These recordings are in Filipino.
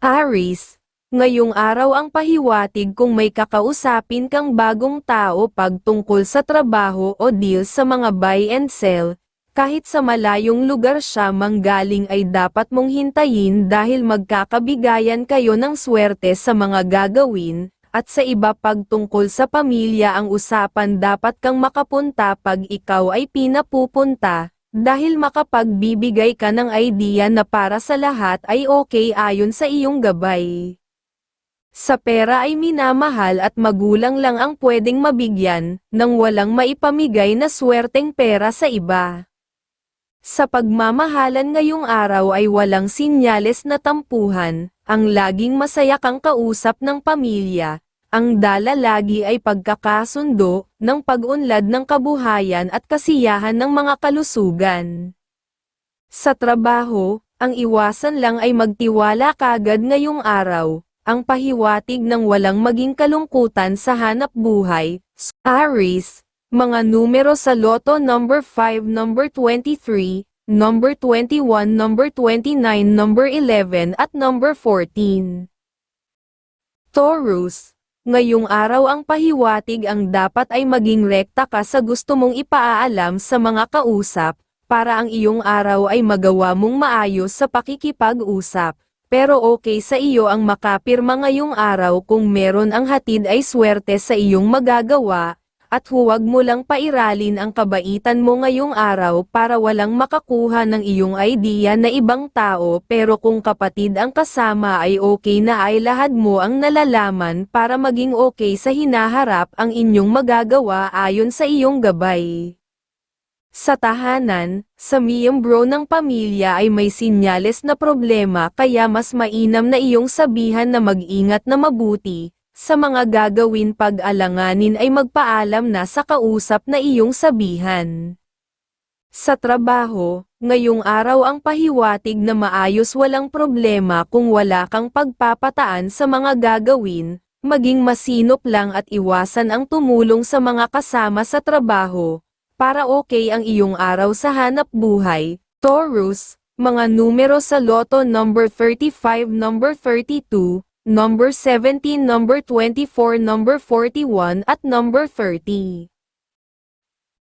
Aris, ngayong araw ang pahiwatig kung may kakausapin kang bagong tao pagtungkol sa trabaho o deal sa mga buy and sell, kahit sa malayong lugar siya manggaling ay dapat mong hintayin dahil magkakabigayan kayo ng swerte sa mga gagawin, at sa iba pagtungkol sa pamilya ang usapan dapat kang makapunta pag ikaw ay pinapupunta, dahil makapagbibigay ka ng idea na para sa lahat ay okay ayon sa iyong gabay. Sa pera ay minamahal at magulang lang ang pwedeng mabigyan, nang walang maipamigay na swerteng pera sa iba. Sa pagmamahalan ngayong araw ay walang sinyales na tampuhan, ang laging masaya kang kausap ng pamilya, ang dala lagi ay pagkakasundo, ng pag-unlad ng kabuhayan at kasiyahan ng mga kalusugan. Sa trabaho, ang iwasan lang ay magtiwala kagad ngayong araw, ang pahiwatig ng walang maging kalungkutan sa hanap buhay, Aries, mga numero sa loto number 5 number 23, number 21 number 29 number 11 at number 14. Taurus, ngayong araw ang pahiwatig ang dapat ay maging rekta ka sa gusto mong ipaalam sa mga kausap, para ang iyong araw ay magawa mong maayos sa pakikipag-usap. Pero okay sa iyo ang makapirma ngayong araw kung meron ang hatid ay swerte sa iyong magagawa, at huwag mo lang pairalin ang kabaitan mo ngayong araw para walang makakuha ng iyong idea na ibang tao pero kung kapatid ang kasama ay okay na ay lahad mo ang nalalaman para maging okay sa hinaharap ang inyong magagawa ayon sa iyong gabay. Sa tahanan, sa miyembro ng pamilya ay may sinyales na problema kaya mas mainam na iyong sabihan na mag-ingat na mabuti, sa mga gagawin pag-alanganin ay magpaalam na sa kausap na iyong sabihan. Sa trabaho, ngayong araw ang pahiwatig na maayos walang problema kung wala kang pagpapataan sa mga gagawin, maging masinop lang at iwasan ang tumulong sa mga kasama sa trabaho, para okay ang iyong araw sa hanap buhay. Taurus, mga numero sa loto number 35 number 32, number 17, number 24, number 41 at number 30.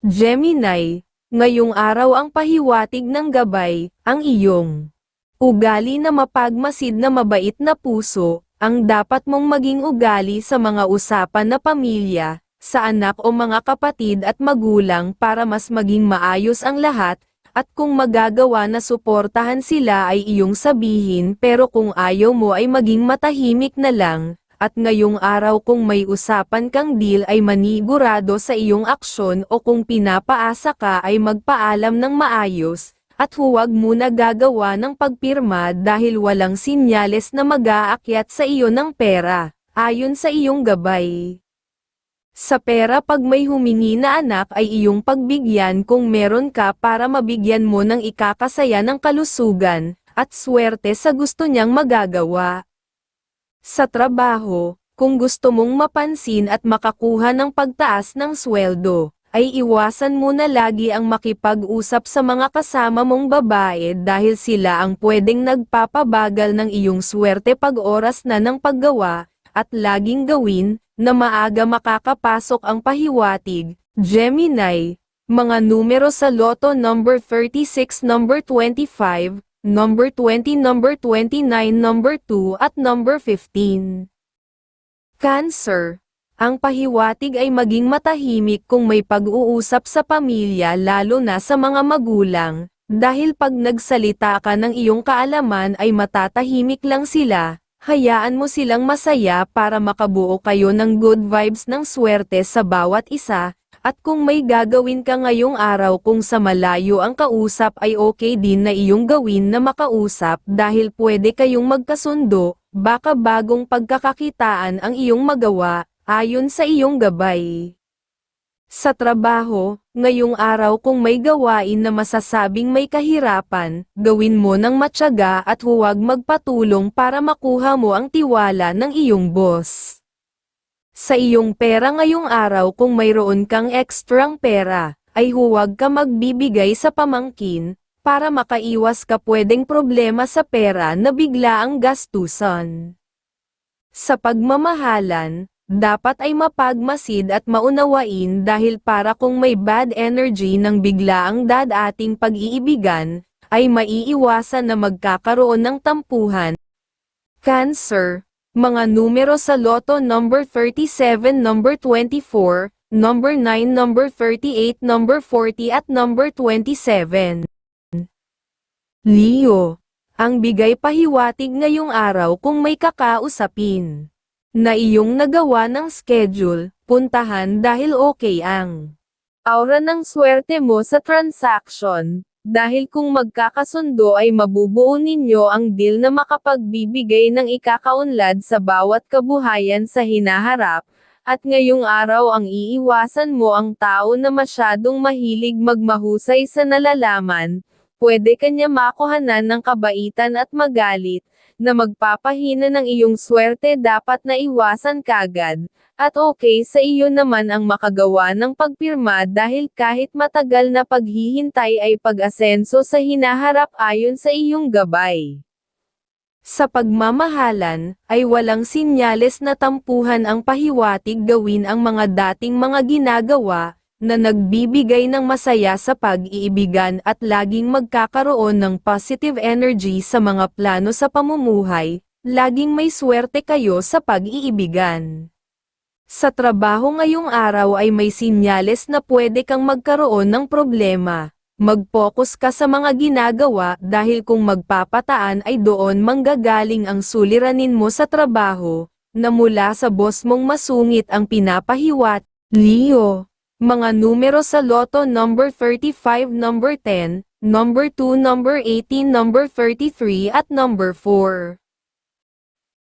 Gemini, ngayong araw ang pahiwatig ng gabay, ang iyong ugali na mapagmasid na mabait na puso, ang dapat mong maging ugali sa mga usapan na pamilya, sa anak o mga kapatid at magulang para mas maging maayos ang lahat, at kung magagawa na suportahan sila ay iyong sabihin pero kung ayaw mo ay maging matahimik na lang, at ngayong araw kung may usapan kang deal ay manigurado sa iyong aksyon o kung pinapaasa ka ay magpaalam ng maayos, at huwag muna gagawa ng pagpirma dahil walang sinyales na mag-aakyat sa iyo ng pera, ayon sa iyong gabay. Sa pera pag may humingi na anak ay iyong pagbigyan kung meron ka para mabigyan mo ng ikakasaya ng kalusugan, at swerte sa gusto niyang magagawa. Sa trabaho, kung gusto mong mapansin at makakuha ng pagtaas ng sweldo, ay iwasan mo na lagi ang makipag-usap sa mga kasama mong babae dahil sila ang pwedeng nagpapabagal ng iyong swerte pag oras na ng paggawa, at laging gawin, na maaga makakapasok ang pahiwatig, Gemini, mga numero sa loto number 36 number 25, number 20 number 29 number 2 at number 15. Cancer, ang pahiwatig ay maging matahimik kung may pag-uusap sa pamilya lalo na sa mga magulang, dahil pag nagsalita ka ng iyong kaalaman ay matatahimik lang sila, Hayaan mo silang masaya para makabuo kayo ng good vibes ng swerte sa bawat isa, at kung may gagawin ka ngayong araw kung sa malayo ang kausap ay okay din na iyong gawin na makausap dahil pwede kayong magkasundo, baka bagong pagkakakitaan ang iyong magawa, ayon sa iyong gabay. Sa trabaho, ngayong araw kung may gawain na masasabing may kahirapan, gawin mo ng matyaga at huwag magpatulong para makuha mo ang tiwala ng iyong boss. Sa iyong pera ngayong araw kung mayroon kang ekstrang pera, ay huwag ka magbibigay sa pamangkin, para makaiwas ka pwedeng problema sa pera na bigla ang gastusan. Sa pagmamahalan, dapat ay mapagmasid at maunawain dahil para kung may bad energy ng biglaang dadating pag-iibigan, ay maiiwasan na magkakaroon ng tampuhan. Cancer, mga numero sa loto number 37, number 24, number 9, number 38, number 40 at number 27. Leo, ang bigay pahiwatig ngayong araw kung may kakausapin na iyong nagawa ng schedule, puntahan dahil okay ang aura ng swerte mo sa transaction, dahil kung magkakasundo ay mabubuo ninyo ang deal na makapagbibigay ng ikakaunlad sa bawat kabuhayan sa hinaharap, at ngayong araw ang iiwasan mo ang tao na masyadong mahilig magmahusay sa nalalaman, pwede kanya makuhanan ng kabaitan at magalit, na magpapahina ng iyong swerte dapat na iwasan kagad, at okay sa iyo naman ang makagawa ng pagpirma dahil kahit matagal na paghihintay ay pag-asenso sa hinaharap ayon sa iyong gabay. Sa pagmamahalan, ay walang sinyales na tampuhan ang pahiwatig gawin ang mga dating mga ginagawa, na nagbibigay ng masaya sa pag-iibigan at laging magkakaroon ng positive energy sa mga plano sa pamumuhay, laging may swerte kayo sa pag-iibigan. Sa trabaho ngayong araw ay may sinyales na pwede kang magkaroon ng problema. Mag-focus ka sa mga ginagawa dahil kung magpapataan ay doon manggagaling ang suliranin mo sa trabaho, na mula sa boss mong masungit ang pinapahiwat, Leo. Mga numero sa loto number 35, number 10, number 2, number 18, number 33 at number 4.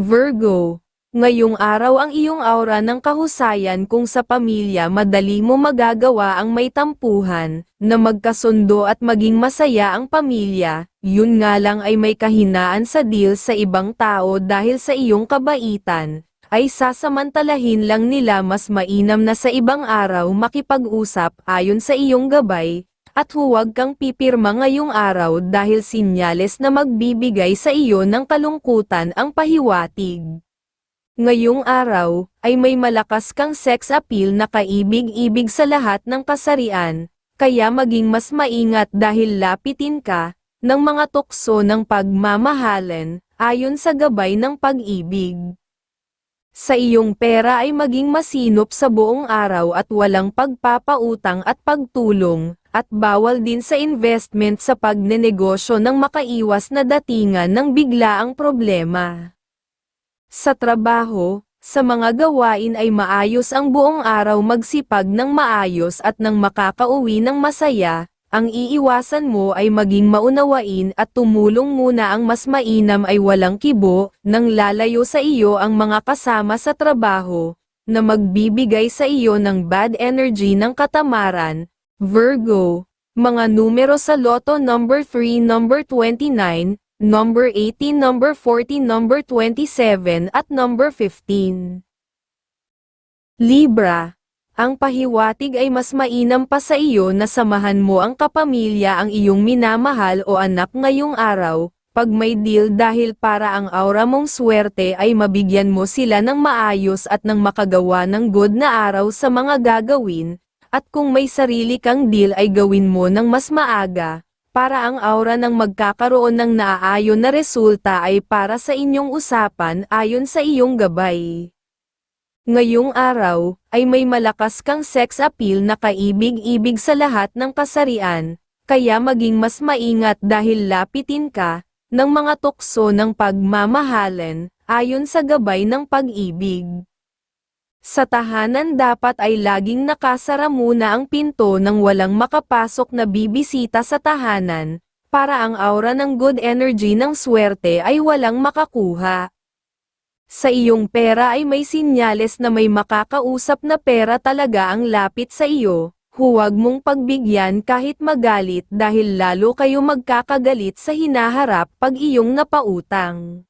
Virgo, ngayong araw ang iyong aura ng kahusayan kung sa pamilya madali mo magagawa ang may tampuhan, na magkasundo at maging masaya ang pamilya, yun nga lang ay may kahinaan sa deal sa ibang tao dahil sa iyong kabaitan, ay sasamantalahin lang nila mas mainam na sa ibang araw makipag-usap ayon sa iyong gabay, at huwag kang pipirma ngayong araw dahil sinyales na magbibigay sa iyo ng kalungkutan ang pahiwatig. Ngayong araw, ay may malakas kang sex appeal na kaibig-ibig sa lahat ng kasarian, kaya maging mas maingat dahil lapitin ka, ng mga tukso ng pagmamahalan, ayon sa gabay ng pag-ibig. Sa iyong pera ay maging masinop sa buong araw at walang pagpapautang at pagtulong, at bawal din sa investment sa pagnenegosyo ng makaiwas na datingan ng biglaang problema. Sa trabaho, sa mga gawain ay maayos ang buong araw magsipag ng maayos at nang makakauwi ng masaya, ang iiwasan mo ay maging maunawain at tumulong muna ang mas mainam ay walang kibo, nang lalayo sa iyo ang mga kasama sa trabaho, na magbibigay sa iyo ng bad energy ng katamaran. Virgo, mga numero sa loto number 3, number 29, number 18, number 40, number 27 at number 15. Libra, ang pahiwatig ay mas mainam pa sa iyo na samahan mo ang kapamilya ang iyong minamahal o anak ngayong araw, pag may deal dahil para ang aura mong swerte ay mabigyan mo sila ng maayos at ng makagawa ng good na araw sa mga gagawin, at kung may sarili kang deal ay gawin mo ng mas maaga, para ang aura ng magkakaroon ng naaayon na resulta ay para sa inyong usapan ayon sa iyong gabay. Ngayong araw, ay may malakas kang sex appeal na kaibig-ibig sa lahat ng kasarian, kaya maging mas maingat dahil lapitin ka, ng mga tukso ng pagmamahalan, ayon sa gabay ng pag-ibig. Sa tahanan dapat ay laging nakasara muna ang pinto nang walang makapasok na bibisita sa tahanan, para ang aura ng good energy ng swerte ay walang makakuha. Sa iyong pera ay may sinyales na may makakausap na pera talaga ang lapit sa iyo, huwag mong pagbigyan kahit magalit dahil lalo kayo magkakagalit sa hinaharap pag iyong napautang.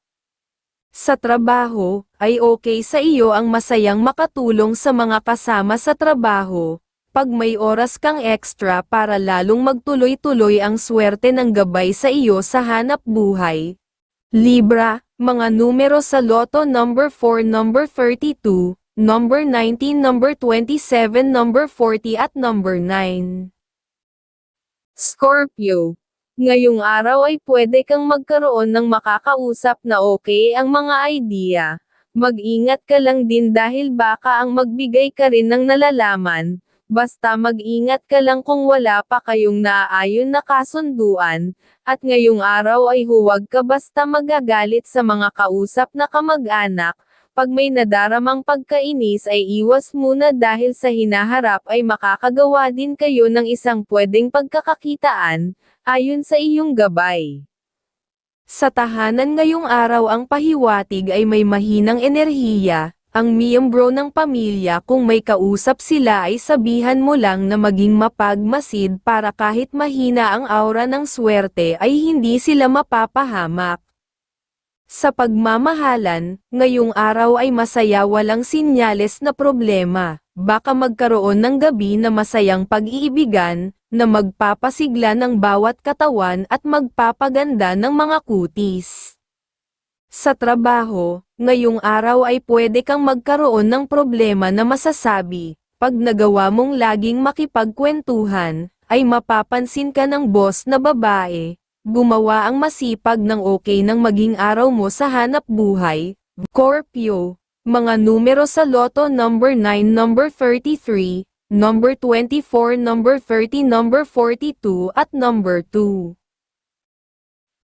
Sa trabaho, ay okay sa iyo ang masayang makatulong sa mga kasama sa trabaho, pag may oras kang extra para lalong magtuloy-tuloy ang swerte ng gabay sa iyo sa hanap buhay. Libra, mga numero sa loto number 4, number 32, number 19, number 27, number 40 at number 9. Scorpio, ngayong araw ay pwede kang magkaroon ng makakausap na okay ang mga idea. Mag-ingat ka lang din dahil baka ang magbigay ka rin ng nalalaman, basta mag-ingat ka lang kung wala pa kayong naaayon na kasunduan, at ngayong araw ay huwag ka basta magagalit sa mga kausap na kamag-anak, pag may nadaramang pagkainis ay iwas muna dahil sa hinaharap ay makakagawa din kayo ng isang pwedeng pagkakakitaan, ayon sa iyong gabay. Sa tahanan ngayong araw ang pahiwatig ay may mahinang enerhiya, ang miyembro ng pamilya kung may kausap sila ay sabihan mo lang na maging mapagmasid para kahit mahina ang aura ng swerte ay hindi sila mapapahamak. Sa pagmamahalan, ngayong araw ay masaya walang sinyales na problema, baka magkaroon ng gabi na masayang pag-iibigan, na magpapasigla ng bawat katawan at magpapaganda ng mga kutis. Sa trabaho, ngayong araw ay pwede kang magkaroon ng problema na masasabi, pag nagawa mong laging makipagkwentuhan, ay mapapansin ka ng boss na babae, gumawa ang masipag ng okay ng maging araw mo sa hanap buhay, Scorpio, mga numero sa loto number 9, number 33, number 24, number 30, number 42 at number 2.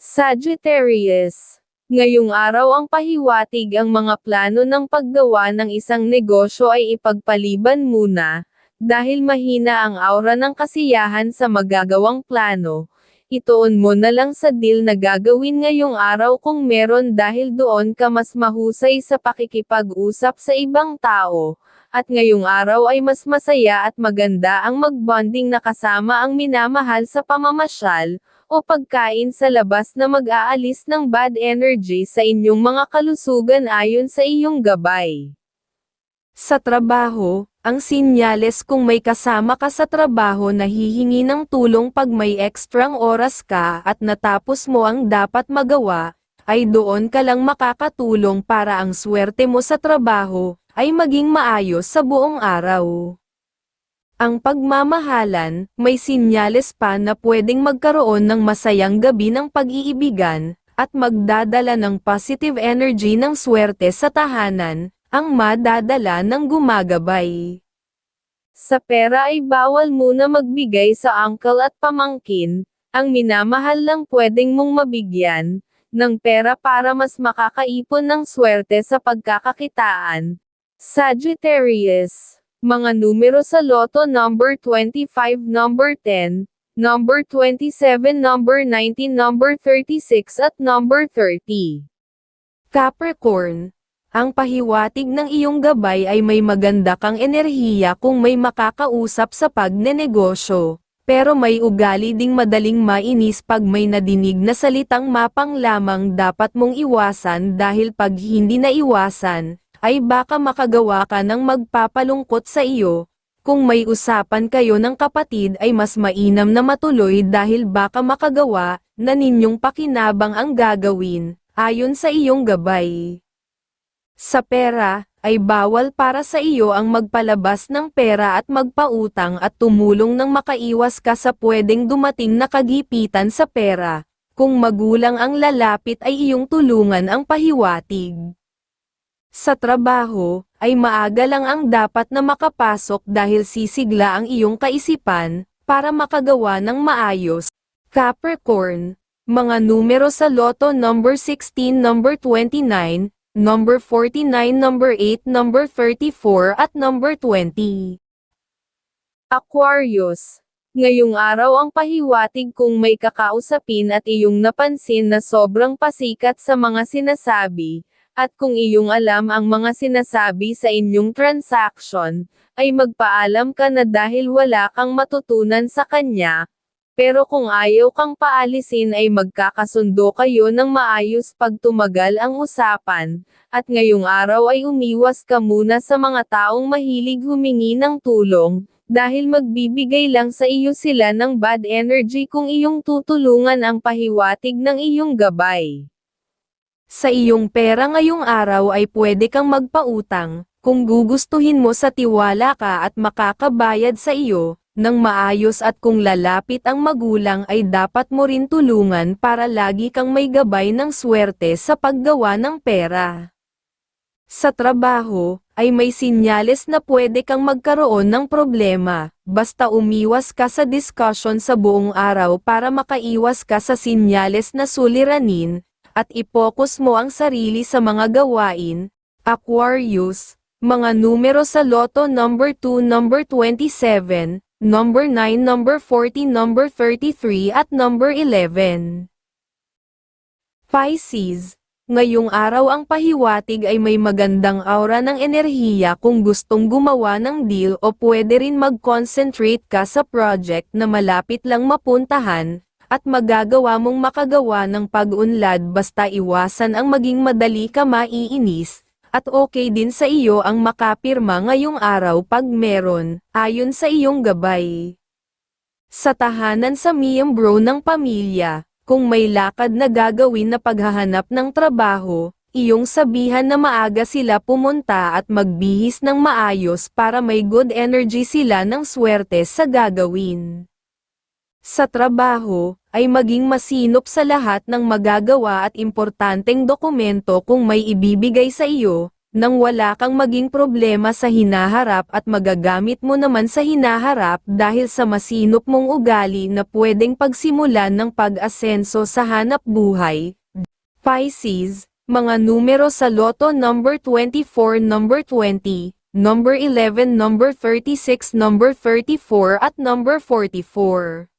Sagittarius, ngayong araw ang pahiwatig ang mga plano ng paggawa ng isang negosyo ay ipagpaliban muna, dahil mahina ang aura ng kasiyahan sa magagawang plano, ituon mo na lang sa deal na gagawin ngayong araw kung meron dahil doon ka mas mahusay sa pakikipag-usap sa ibang tao, at ngayong araw ay mas masaya at maganda ang magbonding na kasama ang minamahal sa pamamasyal, o pagkain sa labas na mag-aalis ng bad energy sa inyong mga kalusugan ayon sa iyong gabay. Sa trabaho, ang sinyales kung may kasama ka sa trabaho na hihingi ng tulong pag may ekstrang oras ka at natapos mo ang dapat magawa, ay doon ka lang makakatulong para ang swerte mo sa trabaho ay maging maayos sa buong araw. Ang pagmamahalan, may sinyales pa na pwedeng magkaroon ng masayang gabi ng pag-iibigan, at magdadala ng positive energy ng swerte sa tahanan, ang madadala ng gumagabay. Sa pera ay bawal muna magbigay sa uncle at pamangkin, ang minamahal lang pwedeng mong mabigyan, ng pera para mas makakaipon ng swerte sa pagkakakitaan. Sagittarius, mga numero sa loto number 25, number 10, number 27, number 19, number 36 at number 30. Capricorn, ang pahiwatig ng iyong gabay ay may maganda kang enerhiya kung may makakausap sa pagnenegosyo, pero may ugali ding madaling mainis pag may nadinig na salitang mapang lamang dapat mong iwasan dahil pag hindi naiwasan, ay baka makagawa ka ng magpapalungkot sa iyo. Kung may usapan kayo ng kapatid ay mas mainam na matuloy dahil baka makagawa na ninyong pakinabang ang gagawin, ayon sa iyong gabay. Sa pera, ay bawal para sa iyo ang magpalabas ng pera at magpautang at tumulong nang makaiwas ka sa pwedeng dumating na kagipitan sa pera. Kung magulang ang lalapit ay iyong tulungan ang pahiwatig. Sa trabaho, ay maaga lang ang dapat na makapasok dahil sisigla ang iyong kaisipan, para makagawa ng maayos. Capricorn, mga numero sa loto number 16, number 29, number 49, number 8, number 34 at number 20. Aquarius. Ngayong araw ang pahiwatig kung may kakausapin at iyong napansin na sobrang pasikat sa mga sinasabi, at kung iyong alam ang mga sinasabi sa inyong transaction, ay magpaalam ka na dahil wala kang matutunan sa kanya, pero kung ayaw kang paalisin ay magkakasundo kayo ng maayos pag tumagal ang usapan, at ngayong araw ay umiwas ka muna sa mga taong mahilig humingi ng tulong, dahil magbibigay lang sa iyo sila ng bad energy kung iyong tutulungan ang pahiwatig ng iyong gabay. Sa iyong pera ngayong araw ay pwede kang magpautang, kung gugustuhin mo sa tiwala ka at makakabayad sa iyo, ng maayos at kung lalapit ang magulang ay dapat mo rin tulungan para lagi kang may gabay ng swerte sa paggawa ng pera. Sa trabaho, ay may sinyales na pwede kang magkaroon ng problema, basta umiwas ka sa discussion sa buong araw para makaiwas ka sa sinyales na suliranin, at ipokus mo ang sarili sa mga gawain. Aquarius, mga numero sa loto number 2, number 27, number 9, number 40, number 33 at number 11. Pisces, ngayong araw ang pahiwatig ay may magandang aura ng enerhiya kung gustong gumawa ng deal o pwede rin mag-concentrate ka sa project na malapit lang mapuntahan, at magagawa mong makagawa ng pag-unlad basta iwasan ang maging madali ka maiinis, at okay din sa iyo ang makapirma ngayong araw pag meron, ayon sa iyong gabay. Sa tahanan sa miyembro ng pamilya, kung may lakad na gagawin na paghahanap ng trabaho, iyong sabihan na maaga sila pumunta at magbihis ng maayos para may good energy sila ng swerte sa gagawin. Sa trabaho, ay maging masinop sa lahat ng magagawa at importanteng dokumento kung may ibibigay sa iyo, nang wala kang maging problema sa hinaharap at magagamit mo naman sa hinaharap dahil sa masinop mong ugali na pwedeng pagsimulan ng pag-asenso sa hanap buhay. Pisces, mga numero sa loto number 24, number 20, number 11, number 36, number 34 at number 44.